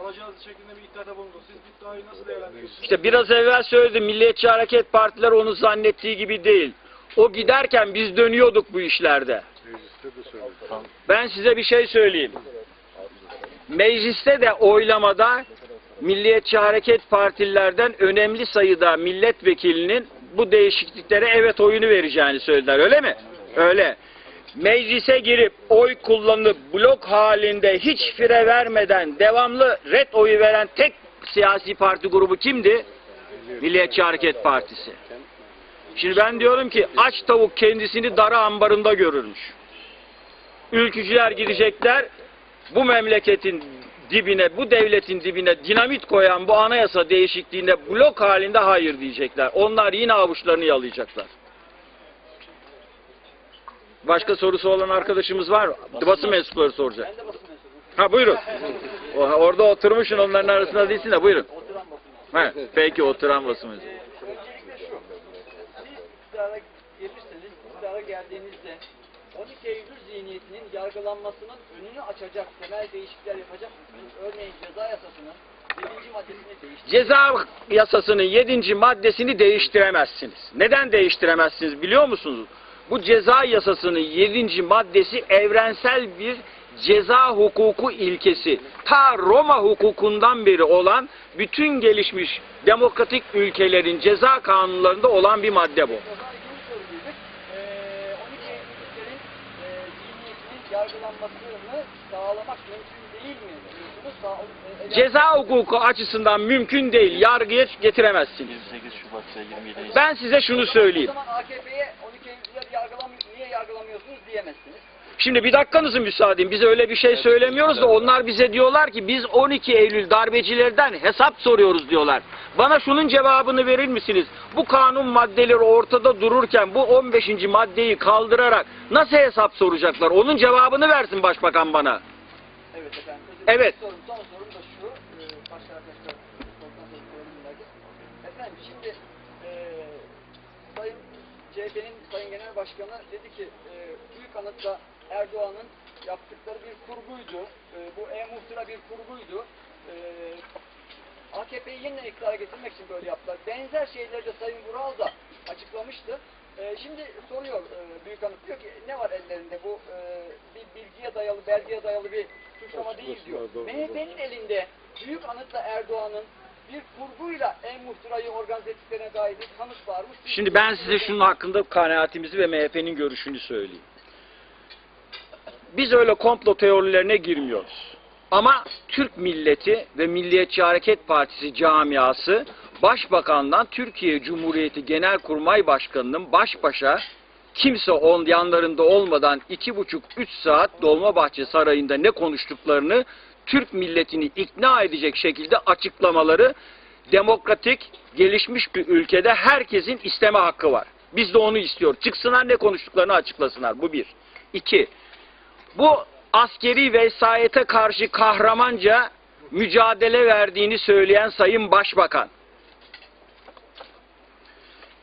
alacağınız şeklinde bir iddiada bulundu. Siz bu iddiayı nasıl değerlendiriyorsunuz? İşte biraz evvel söyledim Milliyetçi Hareket Partiler onu zannettiği gibi değil. O giderken biz dönüyorduk bu işlerde. Ben size bir şey söyleyeyim. Mecliste de oylamada Milliyetçi Hareket Partililerden önemli sayıda milletvekilinin bu değişikliklere evet oyunu vereceğini söylediler. Öyle mi? Öyle. Meclise girip oy kullanıp blok halinde hiç fire vermeden devamlı red oyu veren tek siyasi parti grubu kimdi? Milliyetçi Hareket Partisi. Şimdi ben diyorum ki aç tavuk kendisini dara ambarında görürmüş. Ülkücüler gidecekler bu memleketin dibine, bu devletin dibine dinamit koyan bu anayasa değişikliğinde blok halinde hayır diyecekler. Onlar yine avuçlarını yalayacaklar. Başka sorusu olan arkadaşımız var mı? Basın mensupları soracak. Ha buyurun. Orada oturmuşsun onların arasında değilsin de buyurun. Ha, peki oturan basın mensubu. gelirseniz, iktidara geldiğinizde 12 Eylül zihniyetinin yargılanmasının önünü açacak temel değişiklikler yapacak mısınız? Örneğin ceza yasasının 7. maddesini değiştirecek. Ceza yasasının 7. maddesini değiştiremezsiniz. Neden değiştiremezsiniz biliyor musunuz? Bu ceza yasasının 7. maddesi evrensel bir ceza hukuku ilkesi. Ta Roma hukukundan beri olan bütün gelişmiş demokratik ülkelerin ceza kanunlarında olan bir madde bu. O zaman şunu sorabilirdik. 12 Eylül'lerin zihniyetinin yargılanmasını sağlamak mümkün değil mi? diyorsunuz? Sağ, Ceza hukuku açısından mümkün değil. Yargıya getiremezsiniz. 28 Şubat ve 27 Nisan. Ben size şunu söyleyeyim. Yargılamıyor, niye yargılamıyorsunuz diyemezsiniz. Şimdi bir dakikanızı müsaade edin. Biz öyle bir şey söylemiyoruz da onlar bize diyorlar ki biz 12 Eylül darbecilerden hesap soruyoruz diyorlar. Bana şunun cevabını verir misiniz? Bu kanun maddeleri ortada dururken bu 15. maddeyi kaldırarak nasıl hesap soracaklar? Onun cevabını versin başbakan bana. Evet efendim. Evet. Sorum, son sorum da şu. E, başka arkadaşlar. Efendim şimdi e, Sayın CHP'nin Sayın Genel Başkanı dedi ki e, büyük anıtla Erdoğan'ın yaptıkları bir kurguydu. E, bu e-muhtıra bir kurguydu. E, AKP'yi yeniden iktidara getirmek için böyle yaptılar. Benzer şeyleri de Sayın Vural da açıklamıştı. E, şimdi soruyor e, Büyük Anıt diyor ki ne var ellerinde bu e, bir bilgiye dayalı, belgeye dayalı bir suçlama değil diyor. MHP'nin elinde Büyük Anıt'la Erdoğan'ın bir kurguyla en-muhtırayı organize ettiklerine dair bir kanıt var mı? Siz- Şimdi ben size şunun hakkında kanaatimizi ve MHP'nin görüşünü söyleyeyim. Biz öyle komplo teorilerine girmiyoruz. Ama Türk milleti ve Milliyetçi Hareket Partisi camiası Başbakan'dan Türkiye Cumhuriyeti Genelkurmay Başkanı'nın baş başa kimse on yanlarında olmadan iki buçuk üç saat Dolmabahçe Sarayı'nda ne konuştuklarını Türk milletini ikna edecek şekilde açıklamaları demokratik, gelişmiş bir ülkede herkesin isteme hakkı var. Biz de onu istiyoruz. Çıksınlar ne konuştuklarını açıklasınlar. Bu bir. İki, bu askeri vesayete karşı kahramanca mücadele verdiğini söyleyen Sayın Başbakan.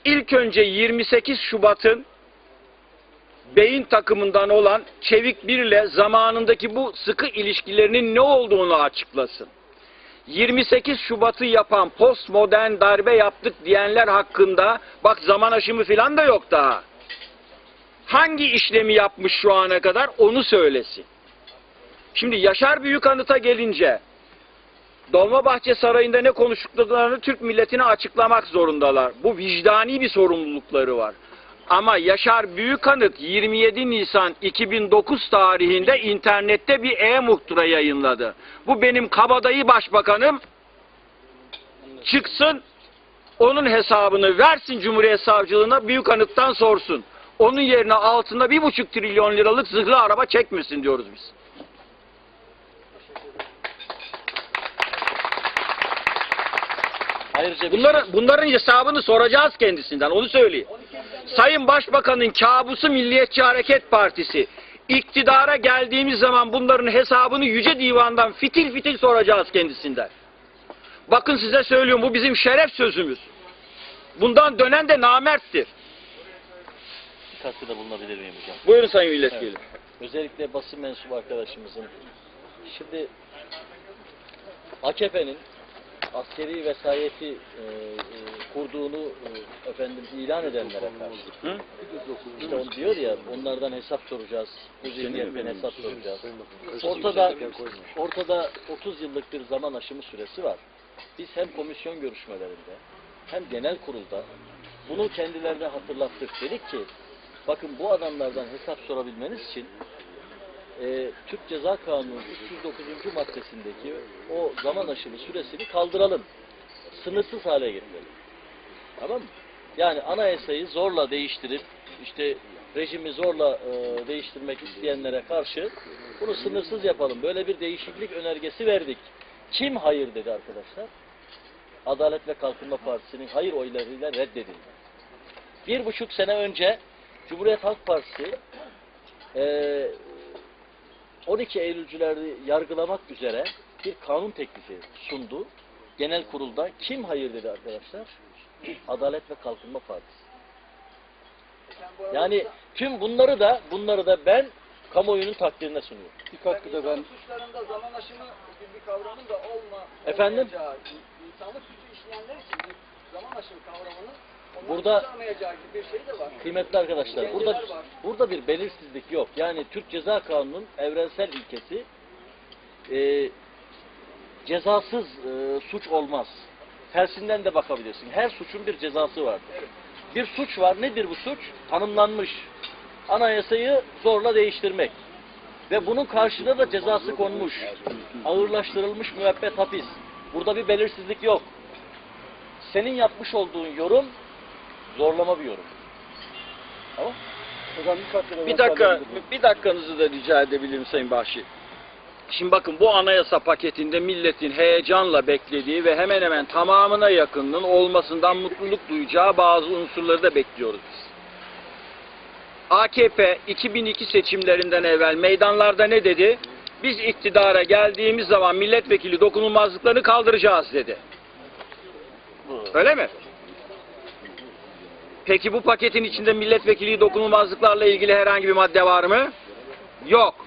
İlk önce 28 Şubat'ın beyin takımından olan Çevik Bir'le zamanındaki bu sıkı ilişkilerinin ne olduğunu açıklasın. 28 Şubat'ı yapan postmodern darbe yaptık diyenler hakkında bak zaman aşımı filan da yok daha. Hangi işlemi yapmış şu ana kadar onu söylesin. Şimdi Yaşar Büyükanıt'a gelince Dolmabahçe Sarayı'nda ne konuştuklarını Türk milletine açıklamak zorundalar. Bu vicdani bir sorumlulukları var. Ama Yaşar Büyükanıt 27 Nisan 2009 tarihinde internette bir e-muhtıra yayınladı. Bu benim kabadayı başbakanım çıksın onun hesabını versin Cumhuriyet Savcılığına Büyükanıt'tan sorsun. Onun yerine altında bir buçuk trilyon liralık zırhlı araba çekmesin diyoruz biz. Ayrıca Bunların, bunların hesabını soracağız kendisinden onu söyleyeyim. Sayın Başbakan'ın kabusu Milliyetçi Hareket Partisi. İktidara geldiğimiz zaman bunların hesabını Yüce Divan'dan fitil fitil soracağız kendisinden. Bakın size söylüyorum bu bizim şeref sözümüz. Bundan dönen de namerttir. bir katkıda bulunabilir miyim hocam? Buyurun Sayın Milletvekili. Evet. Özellikle basın mensubu arkadaşımızın. Şimdi AKP'nin askeri vesayeti e, e, kurduğunu e, efendim ilan edenlere karşı. Hı? İşte onu diyor ya onlardan hesap soracağız. Bu zihniyetten hesap soracağız. Ortada ortada 30 yıllık bir zaman aşımı süresi var. Biz hem komisyon görüşmelerinde hem genel kurulda bunu kendilerine hatırlattık. Dedik ki bakın bu adamlardan hesap sorabilmeniz için e, Türk Ceza Kanunu 309. maddesindeki o zaman aşımı süresini kaldıralım. Sınırsız hale getirelim. Tamam mı? Yani anayasayı zorla değiştirip işte rejimi zorla e, değiştirmek isteyenlere karşı bunu sınırsız yapalım. Böyle bir değişiklik önergesi verdik. Kim hayır dedi arkadaşlar? Adalet ve Kalkınma Partisi'nin hayır oylarıyla reddedildi. Bir buçuk sene önce Cumhuriyet Halk Partisi e, 12 Eylülcüleri yargılamak üzere bir kanun teklifi sundu. Genel kurulda kim hayır dedi arkadaşlar? Adalet ve Kalkınma Partisi. Yani tüm bunları da bunları da ben kamuoyunun takdirine sunuyorum. Bir ben katkıda ben suçlarında zaman aşımı gibi bir kavramın da olma, Efendim? insanlık suçu işleyenler için zaman aşımı kavramının Burada-. Kıymetli arkadaşlar burada burada bir belirsizlik yok. Yani Türk Ceza Kanunu'nun evrensel ilkesi e, cezasız e, suç olmaz. Tersinden de bakabilirsin. Her suçun bir cezası vardır. Bir suç var. Nedir bu suç? Tanımlanmış. Anayasayı zorla değiştirmek. Ve bunun karşılığında da cezası konmuş. Ağırlaştırılmış müebbet hapis. Burada bir belirsizlik yok. Senin yapmış olduğun yorum zorlama bir yorum. Tamam? hocam bir katkıda Bir dakika, bir dakikanızı da rica edebilirim Sayın Bahşi. Şimdi bakın bu anayasa paketinde milletin heyecanla beklediği ve hemen hemen tamamına yakınının olmasından mutluluk duyacağı bazı unsurları da bekliyoruz biz. AKP 2002 seçimlerinden evvel meydanlarda ne dedi? Biz iktidara geldiğimiz zaman milletvekili dokunulmazlıklarını kaldıracağız dedi. Bu. Öyle mi? Peki bu paketin içinde milletvekili dokunulmazlıklarla ilgili herhangi bir madde var mı? Yok.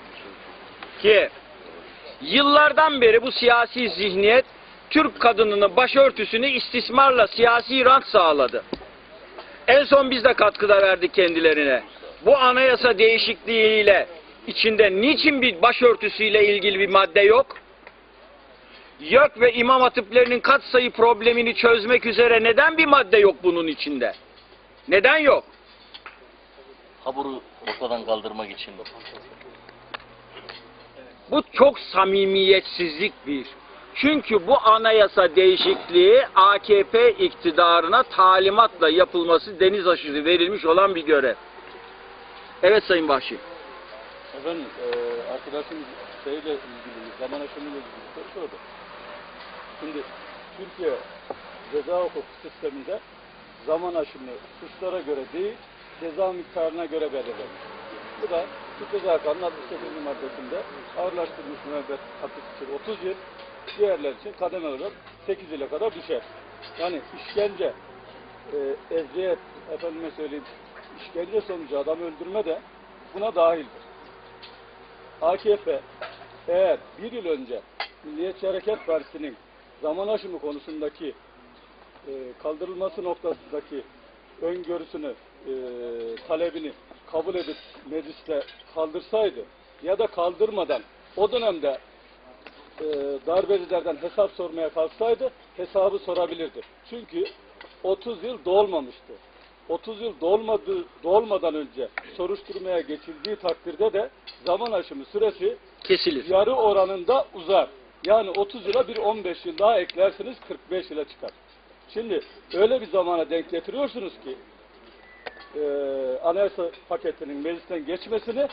Ki yıllardan beri bu siyasi zihniyet Türk kadınının başörtüsünü istismarla siyasi rant sağladı. En son biz de katkıda verdik kendilerine. Bu anayasa değişikliğiyle içinde niçin bir başörtüsüyle ilgili bir madde yok? YÖK ve imam hatiplerinin katsayı problemini çözmek üzere neden bir madde yok bunun içinde? Neden yok? Haburu ortadan kaldırmak için. Bu çok samimiyetsizlik bir. Çünkü bu anayasa değişikliği AKP iktidarına talimatla yapılması deniz aşırı verilmiş olan bir görev. Evet Sayın Bahşi. Efendim, e, arkadaşımız şeyle ilgili, zaman aşımıyla ilgili soru sordu. Şimdi Türkiye ceza hukuk sisteminde zaman aşımı suçlara göre değil, ceza miktarına göre belirlenir. Bu da Türk Ceza Kanunu 68. maddesinde ağırlaştırılmış müebbet hapis için 30 yıl, diğerler için kademe olarak 8 yıla kadar düşer. Yani işkence, e, eziyet, efendime söyleyeyim, işkence sonucu adam öldürme de buna dahildir. AKP eğer bir yıl önce Milliyetçi Hareket Partisi'nin zaman aşımı konusundaki e, kaldırılması noktasındaki öngörüsünü, e, talebini kabul edip mecliste kaldırsaydı ya da kaldırmadan o dönemde e, darbecilerden hesap sormaya kalksaydı hesabı sorabilirdi. Çünkü 30 yıl dolmamıştı. 30 yıl dolmadı, dolmadan önce soruşturmaya geçildiği takdirde de zaman aşımı süresi Kesilir. yarı oranında uzar. Yani 30 yıla bir 15 yıl daha eklersiniz 45 yıla çıkar. Şimdi öyle bir zamana denk getiriyorsunuz ki e, anayasa paketinin meclisten geçmesini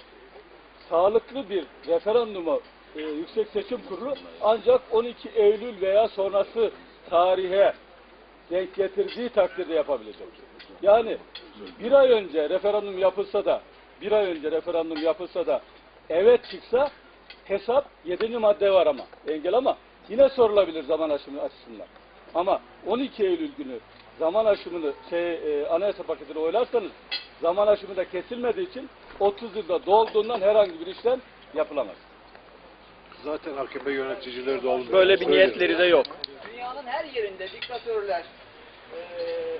sağlıklı bir referanduma e, Yüksek Seçim Kurulu ancak 12 Eylül veya sonrası tarihe denk getirdiği takdirde yapabilecek. Yani bir ay önce referandum yapılsa da bir ay önce referandum yapılsa da evet çıksa hesap 7. madde var ama engel ama yine sorulabilir zaman aşımı açısından. Ama 12 Eylül günü zaman aşımını şey e, anayasa paketini oylarsanız zaman aşımı da kesilmediği için 30 yılda dolduğundan herhangi bir işlem yapılamaz. Zaten AKP yöneticileri de olmuyor. Böyle bir Söylüyorum. niyetleri de yok. Dünyanın her yerinde diktatörler eee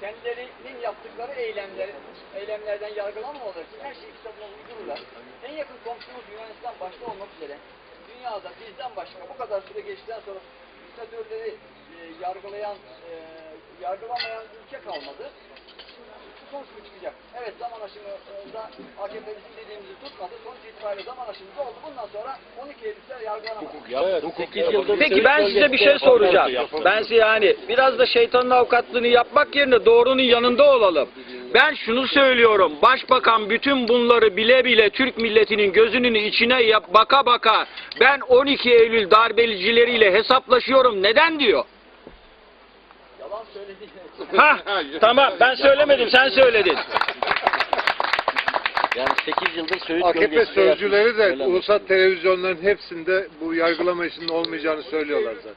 kendilerinin yaptıkları eylemler, eylemlerden yargılanmamaları için her şeyi kitabına uydururlar. En yakın komşumuz Yunanistan başta olmak üzere dünyada bizden başka bu kadar süre geçtikten sonra diktatörleri eee, yargılayan, eee, yargılamayan ülke kalmadı. Sonuç mu çıkacak? Evet zaman aşımında AKP bizim dediğimizi tutmadı. Sonuç itibariyle zaman aşımında oldu. Bundan sonra 12 Eylül'ler yargılanamaz. Evet. 8 yıldır Peki Söğüt ben size bir şey soracağım. Ben size yani biraz da şeytanın avukatlığını yapmak yerine doğrunun yanında olalım. Ben şunu söylüyorum. Başbakan bütün bunları bile bile Türk milletinin gözünün içine yap, baka baka ben 12 Eylül darbecileriyle hesaplaşıyorum. Neden diyor? Ha tamam ben söylemedim sen söyledin. Yani 8 yıldır Söğüt AKP bölgesinde sözcüleri de mi? ulusal televizyonların hepsinde bu yargılama işinin olmayacağını söylüyorlar zaten.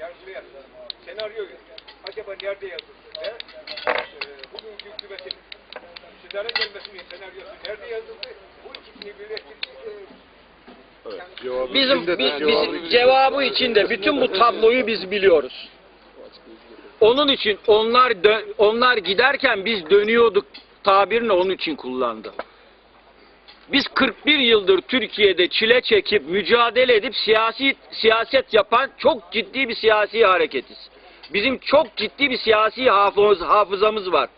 Yargılayan senaryo acaba nerede yazıldı? Ve e, bugünkü hükümetin iktidara gelmesinin senaryosu nerede yazıldı? Bu ikisini birleştirdik. Bizim içinde de biz, cevabı bizim cevabı için de bütün bu tabloyu biz biliyoruz. Onun için onlar onlar giderken biz dönüyorduk tabirini onun için kullandı. Biz 41 yıldır Türkiye'de çile çekip mücadele edip siyasi siyaset yapan çok ciddi bir siyasi hareketiz. Bizim çok ciddi bir siyasi hafız, hafızamız var.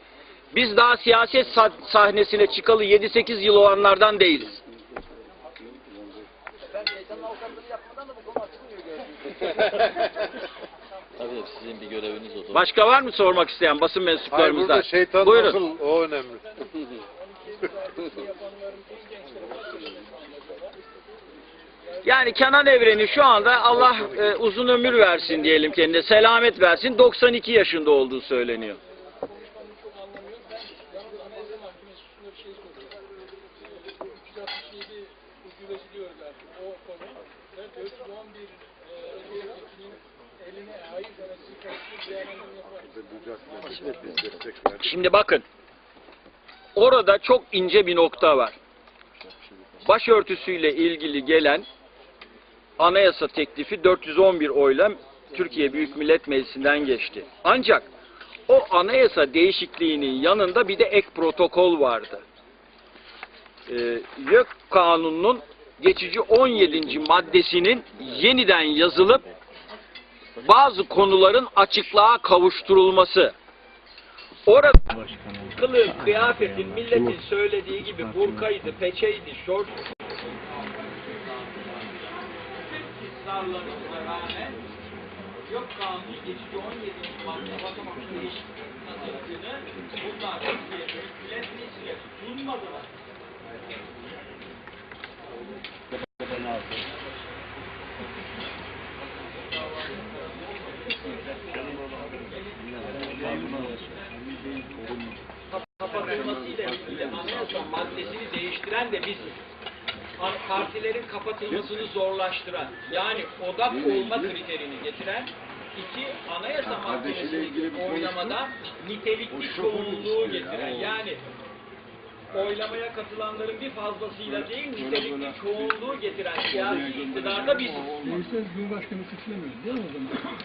Biz daha siyaset sah- sahnesine çıkalı 7-8 yıl olanlardan değiliz. Ben şeytanın avukatlığını yapmadan da bu konu açılmıyor gördüğünüz Tabii sizin bir göreviniz o. Başka var mı sormak isteyen basın Hayır mensuplarımızdan? burada şeytan Buyurun. nasıl o önemli. Yani Kenan Evren'i şu anda Allah e, uzun ömür versin diyelim kendine, selamet versin. 92 yaşında olduğu söyleniyor. Şimdi bakın, orada çok ince bir nokta var. Başörtüsüyle ilgili gelen anayasa teklifi 411 oyla Türkiye Büyük Millet Meclisi'nden geçti. Ancak o anayasa değişikliğinin yanında bir de ek protokol vardı. Ee, YÖK Kanunu'nun geçici 17. maddesinin yeniden yazılıp bazı konuların açıklığa kavuşturulması. Orada kılığın, kıyafetin, milletin söylediği gibi burkaydı, peçeydi, şort, yok kanunu geçici 17. madde değişikliği tasarısını bunlar Türkiye Büyük Millet Meclisi'ne sunmadılar. İlgili anayasa maddesini değiştiren de biziz. Par- Partilerin kapatılmasını zorlaştıran, yani odak olma kriterini getiren, iki anayasa maddesiyle oylamada nitelikli çoğunluğu getiren, yani oylamaya katılanların bir fazlasıyla değil, nitelikli çoğunluğu getiren siyasi iktidarda biziz. Değilse Cumhurbaşkanı seçilemiyor değil mi o zaman?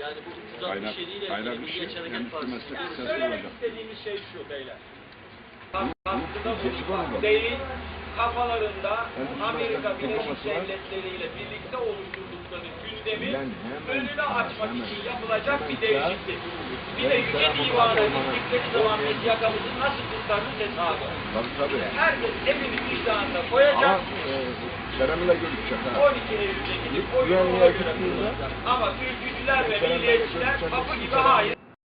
Yani bu 360 ile ilgili Milliyetçi Hareket Partisi. Söylemek istediğimiz şey şu beyler. Aslında bu değil, kafalarında Amerika Birleşik Devletleri ile birlikte oluşturdukları gündemi önünü açmak için yapılacak bir değişiklik. Bir de Yüce Divan'a gittikleri zaman biz yakamızı nasıl kurtarırız hesabı. Tabii tabii. Herkes hepimiz vicdanında koyacak. E, Kerem'le görüşecek ha. 12 Eylül'de gidip oyunu Güvenliğe ona göre gittiğinde- kullanacak. Ama ülkücüler ve milliyetçiler kapı gibi hayır.